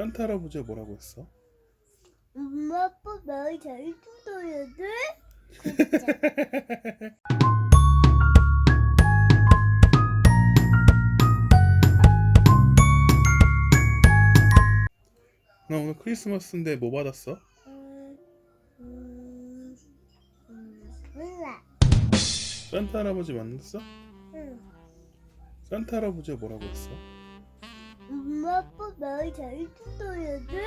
산타 할아버지가 뭐라고 했어? 엄마 아빠 말 잘 들어야 돼? 나 오늘 크리스마스인데 뭐 받았어? 음, 음, 음, 몰라. 산타 할아버지 만났어? 응. 산타 할아버지가 뭐라고 했어? 엄마 아빠 말 잘 들어야 돼?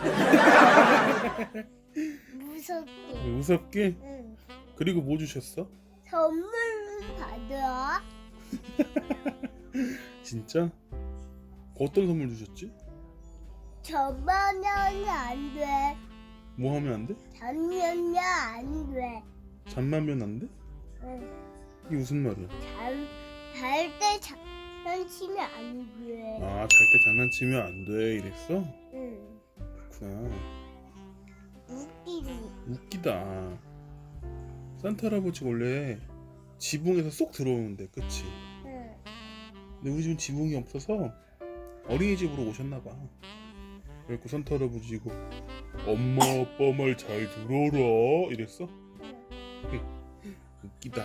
무섭게. 무섭게? 응. 그리고 뭐 주셨어? 선물 받아. 진짜? 어떤 선물 주셨지? 저만은 안 돼. 뭐 하면 안 돼? 잠면은 안 돼. 잠만 면 안 돼? 응. 이게 무슨 말이야? 잠, 잘때 장난치면 안 돼. 아, 잘 때 장난치면 안 돼. 이랬어? 응. 그렇구나. 웃기지. 웃기다. 산타 할아버지 원래 지붕에서 쏙 들어오는데, 그치? 응. 근데 우리 집은 지붕이 없어서 어린이집으로 오셨나봐. 그래갖고 산타 할아버지 이거 엄마 아빠 말 잘 들어라 이랬어? 웃기다.